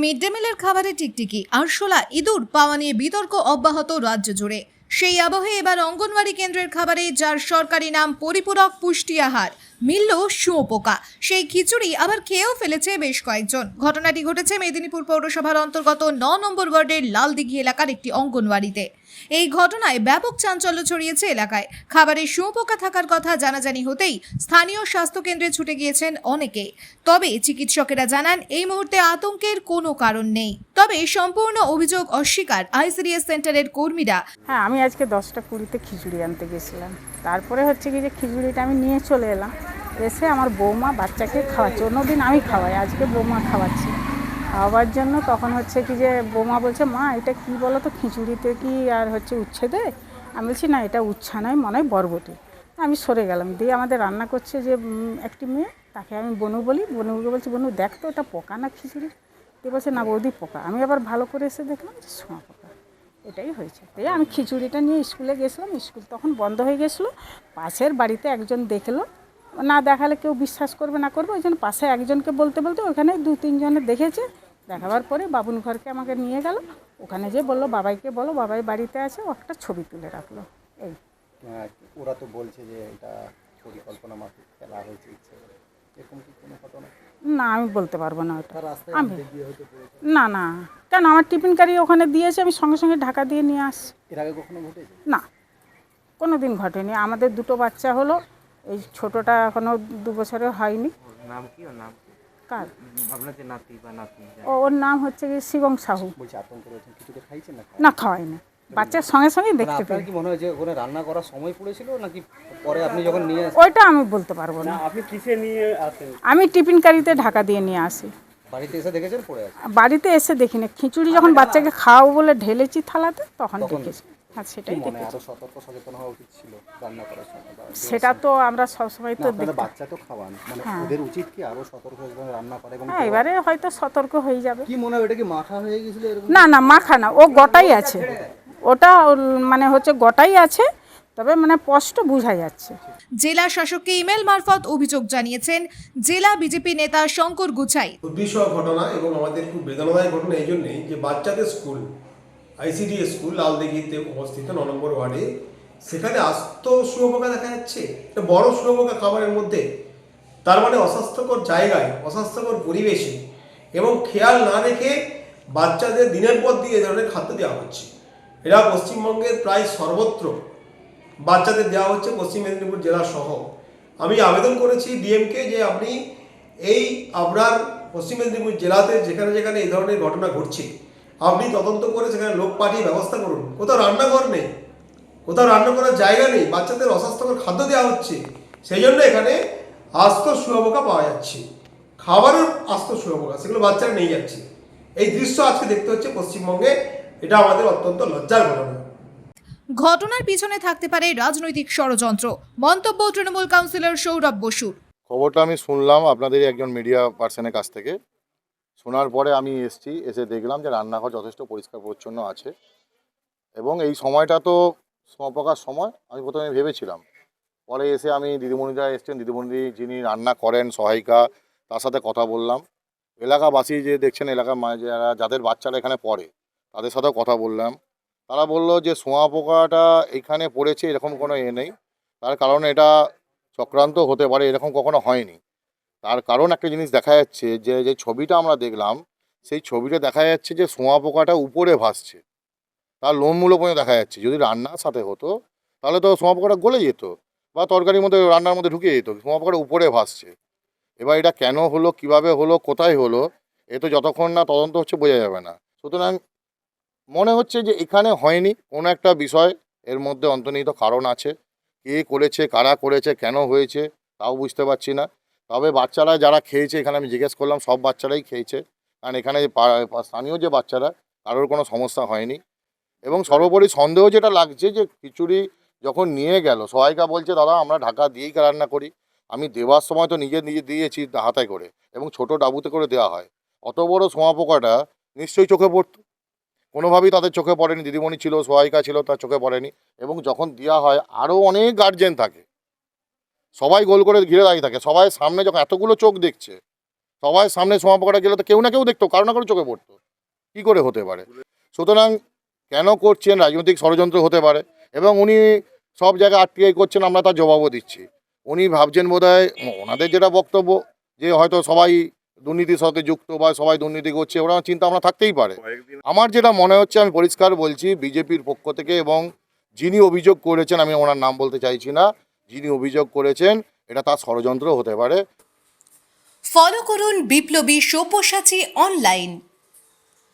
Mid day মিলের খাবারে টিকটিকি, আরশোলা, ইঁদুর, পাওয়া নিয়ে বিতর্ক অব্যাহত রাজ্য জুড়ে। সেই আবহে এবার অঙ্গনওয়াড়ি কেন্দ্রের খাবারে, যার সরকারি নাম পরিপূরক পুষ্টি আহার মিলল শুঁয়োপোকা। সেই খিচুড়ি আবার খেয়েও ফেলেছে বেশ কয়েকজন। ঘটনাটি ঘটেছে মেদিনীপুর পৌরসভার অন্তর্গত ন নম্বর ওয়ার্ডের লালদিঘি এলাকার একটি অঙ্গনওয়াড়িতে। এই ঘটনায় ব্যাপক চাঞ্চল্য ছড়িয়েছে এলাকায়। খাবারে শুঁয়োপোকা থাকার কথা জানাজানি হতেই স্থানীয় স্বাস্থ্যকেন্দ্রে ছুটে গিয়েছেন অনেকে। তবে চিকিৎসকেরা জানান, এই মুহূর্তে আতঙ্কের কোনো কারণ নেই। তবে সম্পূর্ণ অভিযোগ অস্বীকার আইসিডিএস সেন্টারের কর্মীরা। হ্যাঁ আমি আজকে দশটা কুড়িতে খিচুড়ি আনতে গেছিলাম। তারপরে হচ্ছে কি যে খিচুড়িটা আমি নিয়ে চলে এলাম। এসে আমার বৌমা বাচ্চাকে খাওয়াচ্ছে। অন্যদিন আমি খাওয়াই, আজকে বৌমা খাওয়াচ্ছি। খাওয়াবার জন্য তখন হচ্ছে কি যে বৌমা বলছে, মা, এটা কি বলো তো খিচুড়িতে কি আর হচ্ছে উচ্ছে দে আমি বলছি, না, এটা উচ্ছা নয় মনে হয় বরবটি। আমি সরে গেলাম। দিয়ে আমাদের রান্না করছে যে একটি মেয়ে, তাকে আমি বনু বলি। বনুকে বলছি, বনু, দেখ তো, এটা পোকা না খিচুড়ি? দিয়ে বলছে, না বৌদি, পোকা। আমি আবার ভালো করে এসে দেখলাম যে, সোয়া পোকা। এটাই হয়েছে। তাই আমি খিচুড়িটা নিয়ে স্কুলে গেছিলাম। স্কুল তখন বন্ধ হয়ে গেছিল। পাশের বাড়িতে একজন দেখল। না দেখালে কেউ বিশ্বাস করবে না করবে ওই জন্য পাশে একজনকে বলতে বলতে ওখানে দু তিনজনে দেখেছে। দেখাবার পরে বাবুন ঘরকে আমাকে নিয়ে গেল। ওখানে যে বলল বাবাইকে বলো বাবাই বাড়িতে আছে ও একটা ছবি তুলে রাখল। এই। আহ, ওরা তো বলছে যে এটা পরিকল্পনা মাফিক খেলা হয়েছে ইচ্ছে এরকম কি কোনো ঘটনা? না আমি বলতে পারব না ওটা। আমি না না। কেন আমার টিফিন কারি ওখানে দিয়েছে আমি সঙ্গে সঙ্গে ঢাকা দিয়ে নিয়ে আসি। এর আগে কখনো ঘটেছে? না কোনো দিন ঘটেনি। আমাদের দুটো বাচ্চা হলো এই ছোটোটা এখনও দু বছরের হয়নি। ওর নাম কি? ওর নাম? কার? আপনার যে নাতি বা নাতনি ও ওর নাম হচ্ছে কি শিবম সাহু। বলছে আতঙ্ক রয়েছে কিছু খাইছেন না? না খাওয়াই বাচ্চার সঙ্গে সঙ্গেই মানে দেখতে আপনার পাই কি মনে হয় যে ওখানে রান্না করার সময় পড়েছিল নাকি পরে আপনি যখন নিয়ে আসেন? ওইটা আমি বলতে পারব না। আপনি কিসে নিয়ে আসেন? আমি টিফিন কারিতে ঢাকা দিয়ে নিয়ে আসি। বাড়িতে এসে দেখেছেন পড়ে আছে? বাড়িতে এসে দেখিনি। খিচুড়ি যখন বাচ্চাকে খাওয়াবো বলে ঢেলেছি থালাতে তখন দেখেছি। সেটাই মনে আরও সতর্ক সচেতন হওয়া উচিত ছিল রান্না করার সময় সেটা তো আমরা সবসময় তো দেখি বাচ্চা তো খাওয়ান। মানে ওদের উচিত কি আরও সতর্ক সচেতন রান্না করে এবং হ্যাঁ এবারে হয়তো সতর্ক হয়ে যাবে। কি মনে হয় এটা কি মাখা হয়ে গেছিল এরকম? না না মাখা না ও গোটাই আছে। ওটা মানে হচ্ছে গোটাই আছে তবে মানে স্পষ্ট বোঝা যাচ্ছে। জেলা শাসককে ইমেল মারফত অভিযোগ জানিয়েছেন জেলা বিজেপি নেতা শঙ্কর গুছাই। দুর্বিষহ ঘটনা এবং আমাদের খুব বেদনাদায়ক ঘটনা এই জন্যেই যে বাচ্চাদের স্কুল আইসিডি স্কুল লালদিঘিতে অবস্থিত ন নম্বর ওয়ার্ডে। সেখানে আস্ত শুয়োপোকা দেখা যাচ্ছে। একটা বড় শুয়োপোকা খাবারের মধ্যে। তার মানে অস্বাস্থ্যকর জায়গায়, অস্বাস্থ্যকর পরিবেশে এবং খেয়াল না রেখে বাচ্চাদের দিনের পর দিয়ে এ ধরনের খাদ্য দেওয়া হচ্ছে। এরা পশ্চিমবঙ্গের প্রায় সর্বত্র বাচ্চাদের দেওয়া হচ্ছে, পশ্চিম মেদিনীপুর জেলা সহ। আমি আবেদন করেছি ডিএমকে যে আপনি এই আপনার পশ্চিম মেদিনীপুর জেলাতে যেখানে যেখানে এই ধরনের ঘটনা ঘটছে আপনি তদন্ত করে সেখানে লোক পাঠিয়ে ব্যবস্থা করুন। কোথাও রান্নাঘর নেই কোথাও রান্না করার জায়গা নেই বাচ্চাদের অস্বাস্থ্যকর খাদ্য দেওয়া হচ্ছে। সেই জন্য এখানে আস্ত শুয়োপোকা পাওয়া যাচ্ছে। খাবারের আস্ত শুয়োপোকা সেগুলো বাচ্চারা নিয়ে যাচ্ছে। এই দৃশ্য আজকে দেখতে হচ্ছে পশ্চিমবঙ্গে। এটা আমাদের অত্যন্ত লজ্জার ঘটনা। ঘটনার পিছনে থাকতে পারে রাজনৈতিক ষড়যন্ত্র। মন্তব্য তৃণমূল কাউন্সিলর সৌরভ বসুর খবরটা আমি শুনলাম আপনাদের একজন মিডিয়া পার্সনের কাছ থেকে। শোনার পরে আমি এসেছি, এসে দেখলাম যে রান্নাঘর যথেষ্ট পরিষ্কার পরিচ্ছন্ন আছে। এবং এই সময়টা তো সমপকার সময়, আমি প্রথমে ভেবেছিলাম। পরে এসে আমি দিদিমণিরা এসছেন, দিদিমণি যিনি রান্না করেন, সহায়িকা, তার সাথে কথা বললাম। এলাকাবাসী যে দেখছেন, এলাকার যারা, যাদের বাচ্চারা এখানে পড়ে, তাদের সাথেও কথা বললাম। তারা বলল যে সোঁয়া পোকাটা এখানে পড়েছে, এরকম কোনো এ নেই। তার কারণ এটা চক্রান্ত হতে পারে, এরকম কখনো হয়নি। তার কারণ একটা জিনিস দেখা যাচ্ছে যে যে ছবিটা আমরা দেখলাম, সেই ছবিটা দেখা যাচ্ছে যে সোঁয়া পোকাটা উপরে ভাসছে। তার লোমমূলো পর্যন্ত দেখা যাচ্ছে। যদি রান্নার সাথে হতো, তাহলে তো সোঁয়া পোকাটা গলে যেত বা তরকারির মধ্যে, রান্নার মধ্যে ঢুকে যেত। সোঁয়া পোকাটা উপরে ভাসছে। এবার এটা কেন হলো, কীভাবে হলো, কোথায় হলো, এ তো যতক্ষণ না তদন্ত হচ্ছে বোঝা যাবে না। সুতরাং মনে হচ্ছে যে এখানে হয়নি কোনো একটা বিষয়। এর মধ্যে অন্তর্নিহিত কারণ আছে। কে করেছে, কারা করেছে, কেন হয়েছে, তাও বুঝতে পারছি না। তবে বাচ্চারা যারা খেয়েছে, এখানে আমি জিজ্ঞেস করলাম, সব বাচ্চারাই খেয়েছে। কারণ এখানে স্থানীয় যে বাচ্চারা, কারোর কোনো সমস্যা হয়নি। এবং সর্বোপরি সন্দেহ যেটা লাগছে যে খিচুড়ি যখন নিয়ে গেল, সহায়িকা বলছে, দাদা, আমরা ঢাকা দিয়েই রান্না করি। আমি দেওয়ার সময় তো নিজে নিজে দিয়েছি হাতায় করে এবং ছোট ডাবুতে করে দেওয়া হয়। অত বড় সোঁয়া পোকাটা নিশ্চয়ই চোখে পড়তো। কোনোভাবেই তাদের চোখে পড়েনি। দিদিমণি ছিল, সহায়িকা ছিল, তার চোখে পড়েনি। এবং যখন দেওয়া হয়, আরও অনেক গার্জেন থাকে। সবাই গোল করে ঘিরে দাঁড়িয়ে থাকে। সবাই সামনে যখন এতগুলো চোখ দেখছে সবাই সামনে সোমাপোকাটা গেলে তো কেউ না কেউ দেখতো কারও না কারও চোখে পড়তো। কী করে হতে পারে? সুতরাং কেন করছেন? রাজনৈতিক ষড়যন্ত্র হতে পারে। এবং উনি সব জায়গায় আরটিআই করছেন আমরা তার জবাবও দিচ্ছি। উনি ভাবছেন বোধহয় ওনাদের যেটা বক্তব্য যে হয়তো সবাই দুর্নীতির সাথে যুক্ত বা সবাই দুর্নীতি করছে ওরা চিন্তা ভাবনা থাকতেই পারে। আমার যেটা মনে হচ্ছে আমি পরিষ্কার বলছি বিজেপির পক্ষ থেকে এবং যিনি অভিযোগ করেছেন আমি ওনার নাম বলতে চাইছি না যিনি অভিযোগ করেছেন এটা তার ষড়যন্ত্র হতে পারে। ফলো করুন বিপ্লবী সব্যসাচী অনলাইন।